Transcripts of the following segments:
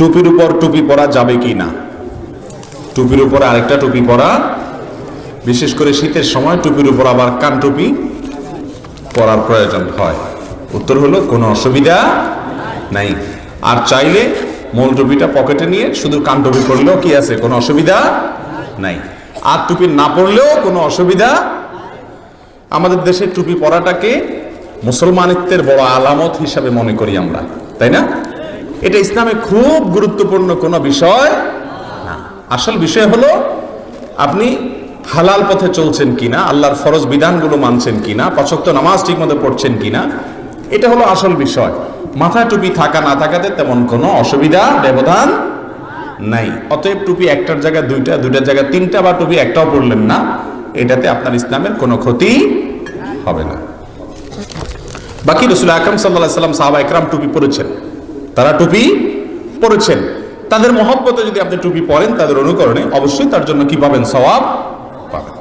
টুপির উপর টুপি পরা যাবে কি না? টুপির উপর আরেকটা টুপি পরা, বিশেষ করে শীতের সময় টুপির উপর আবার কান টুপি পরার প্রয়োজন হয়। উত্তর হলো, কোনো অসুবিধা নাই। আর চাইলে মূল টুপিটা পকেটে নিয়ে শুধু কান টুপি পরলেও কি আছে? কোনো অসুবিধা নাই। আর টুপি না পরলেও কোনো অসুবিধা আমাদের দেশে টুপি পরাটাকে মুসলমানিত্বের বড় আলামত হিসাবে মনে করি আমরা, তাই না? এটা ইসলামে খুব গুরুত্বপূর্ণ কোনো বিষয় না। আসল বিষয় হলো, আপনি হালাল পথে চলছেন কিনা, আল্লাহর ফরজ বিধানগুলো মানছেন কিনা পছক্ত নামাজ ঠিক মতো পড়ছেন কিনা, এটা হলো আসল বিষয়। মাথায় টুপি থাকা না থাকাতে তেমন কোনো অসুবিধা, ব্যবধান নাই। অতএব টুপি একটার জায়গায় দুইটা, দুইটার জায়গায় তিনটা, বা টুপি একটাও পড়লেন না, এটাতে আপনার ইসলামের কোনো ক্ষতি হবে না। বাকি রসুল আকরম সাল্লাহ সাল্লাম সাহাবা একরাম টুপি পরেছেন। তারা টুপি পরেছেন। তাদের মহব্বতে যদি আপনি টুপি পরেন তাদের অনুকরণে অবশ্যই তার জন্য কি পাবেন? সওয়াব পাবেন।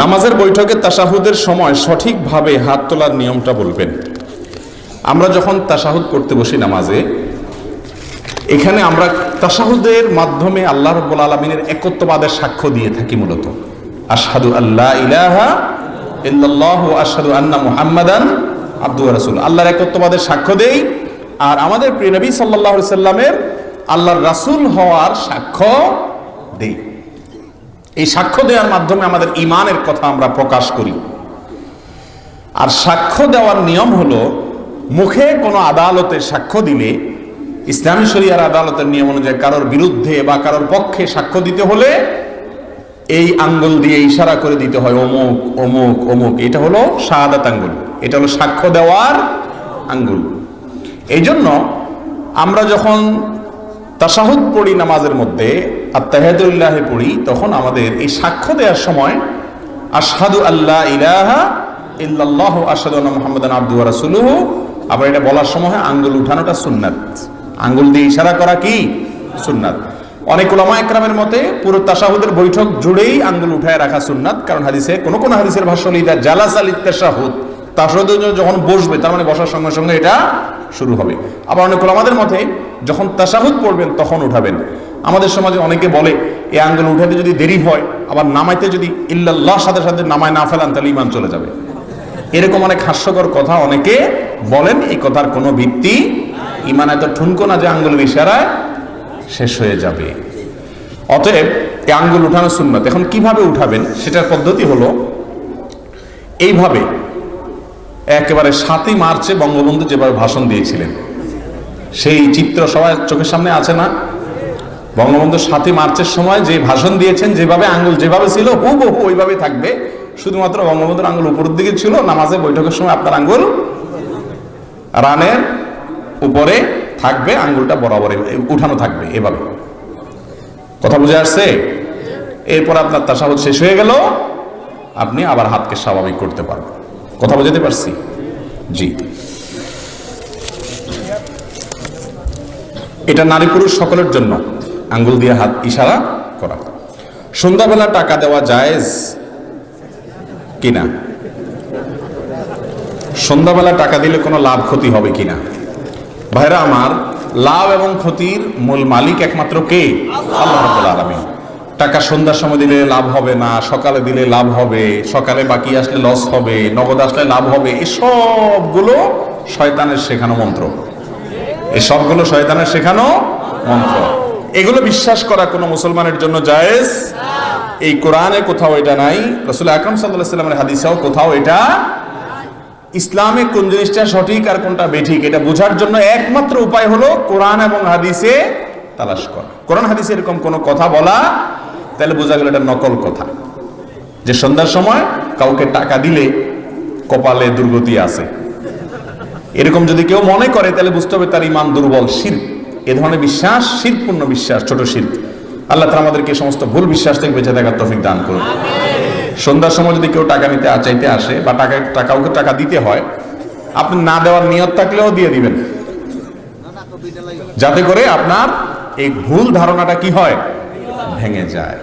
নামাজের বৈঠকে তাসাহুদের সময় সঠিকভাবে হাত তোলার নিয়মটা বলবেন। আমরা যখন তাসাহুদ করতে বসি নামাজে, এখানে আমরা তাসাহুদের মাধ্যমে আল্লাহ রব্বুল আলমিনের একত্ববাদের সাক্ষ্য দিয়ে থাকি মূলত। আসাদু আল্লাহ ইলাহা ইল্লাল্লাহ আশহাদু আন্না মুহাম্মাদান আব্দু রাসূল আল্লাহর একত্ববাদের সাক্ষ্য দেই। আর আমাদের প্রিয় নবী সাল্লাল্লাহু সাল্লামের আল্লাহর রাসূল হওয়ার সাক্ষ্য দেই। এই সাক্ষ্য দেওয়ার মাধ্যমে আমাদের ইমানের কথা আমরা প্রকাশ করি। আর সাক্ষ্য দেওয়ার নিয়ম হলো, মুখে কোনো আদালতে সাক্ষ্য দিলে, ইসলামী শরিয়ার আদালতের নিয়ম অনুযায়ী কারোর বিরুদ্ধে বা কারোর পক্ষে সাক্ষ্য দিতে হলে, এই আঙ্গুল দিয়ে ইশারা করে দিতে হয়, অমুক অমুক অমুক। এটা হলো শাহাদাত আঙ্গুল। এটা হলো সাক্ষ্য দেওয়ার আঙ্গুল। এই জন্য আমরা যখন তাসাহুদ পড়ি নামাজের মধ্যে, আর তাহেদুল্লাহে পড়ি, তখন আমাদের এই সাক্ষ্য দেওয়ার সময়, আশহাদু আল্লাহ ইলাহা আন্না মুহাম্মাদান আবদুহু ওয়া রাসূলুহু। আবার এটা বলার সময় আঙ্গুল উঠানোটা সুন্নাত। আঙ্গুল দিয়ে ইশারা করা কি? সুন্নাত। অনেক ওলামা একরামের মতে পুরো তাসাহুদের বৈঠক জুড়েই আঙ্গুল উঠায় রাখা সুন্নাত, কারণ হাদিসে কোন কোন হাদিসের ভাষ্য লিদা জালাস আল ইত্তাসাহুদ। জন্য যখন বসবে, তার মানে বসার সঙ্গে সঙ্গে এটা শুরু হবে। আবার অনেক ওলামাদের মতে, যখন তাসাহুদ পড়বেন, তখন উঠাবেন। আমাদের সমাজে অনেকে বলে এই আঙ্গুল উঠাতে যদি দেরি হয়, আবার নামাইতে যদি ইল্লাল্লাহ সাথে সাথে নামায় না ফেলান, তাহলে ইমান চলে যাবে। এরকম অনেক হাস্যকর কথা অনেকে বলেন, এই কথার কোনো ভিত্তি ইমান এত ঠুনকো না যে আঙ্গুলের ইশারায় শেষ হয়ে যাবে। অতএব এই আঙ্গুল উঠানো সুন্নত। এখন কীভাবে উঠাবেন? সেটার পদ্ধতি হলো, এইভাবে একেবারে সাতই মার্চে বঙ্গবন্ধু যেভাবে ভাষণ দিয়েছিলেন, সেই চিত্র সবাই চোখের সামনে আছে না? বঙ্গবন্ধু সাতই মার্চের সময় যে ভাষণ দিয়েছেন, যেভাবে আঙ্গুল যেভাবে ছিল, হুবহু ওইভাবে থাকবে। শুধুমাত্র বঙ্গবন্ধুর আঙ্গুল উপরের দিকে ছিল নামাজে বৈঠকের সময় আপনার আঙ্গুল রানের উপরে থাকবে, আঙ্গুলটা বরাবর উঠানো থাকবে এভাবে। কথা বুঝে আসছে? এরপর আপনার তাসাহুদ শেষ হয়ে গেল, আপনি আবার হাতকে স্বাভাবিক করতে পারবেন। কথা বুঝাতে পারছি? জি। এটা নারী পুরুষ সকলের জন্য। আঙ্গুল দিয়ে হাত ইশারা করা। সন্ধ্যাবেলা টাকা দেওয়া জায়েজ কিনা? সন্ধ্যাবেলা টাকা দিলে কোনো লাভ ক্ষতি হবে কিনা? ভাইরা আমার, লাভ এবং ক্ষতির মূল মালিক একমাত্র কে? আল্লাহ আলামিন। টাকা সন্ধ্যার সময় দিলে লাভ হবে না, সকালে দিলে লাভ হবে, সকালে বাকি আসলে লস হবে, নগদ আসলে লাভ হবে, এসবগুলো শয়তানের শেখানো মন্ত্র। এসবগুলো শয়তানের শেখানো মন্ত্র। এগুলো বিশ্বাস করা কোনো মুসলমানের জন্য জায়েজ? এই কোরআনে কোথাও এটা নাই। রসুল আকরম সাল্লাহ সাল্লামের হাদিসাও কোথাও এটা ইসলামে কোন জিনিসটা সঠিক আর কোনটা বেঠিক, এটা বোঝার জন্য একমাত্র উপায় হলো কোরআন এবং হাদিসে তালাশ করা। কোরআন হাদিসে এরকম কোনো কথা বলা তাহলে বোঝা গেল এটা নকল কথা। যে সন্ধ্যার সময় কাউকে টাকা দিলে কপালে দুর্গতি আছে। এরকম যদি কেউ মনে করে তাহলে বুঝতে হবে তার ইমান দুর্বল শির। এ ধরনের বিশ্বাস শিরপূর্ণ বিশ্বাস ছোট শির। আল্লাহ তালা আমাদেরকে সমস্ত ভুল বিশ্বাস থেকে বেঁচে থাকার তফিক দান করুন। সন্ধ্যার সময় যদি কেউ টাকা নিতে চাইতে আসে বা টাকা টাকা কাউকে টাকা দিতে হয় আপনি না দেওয়ার নিয়ত থাকলেও দিয়ে দিবেন। যাতে করে আপনার এই ভুল ধারণাটা কি হয়? ভেঙে যায়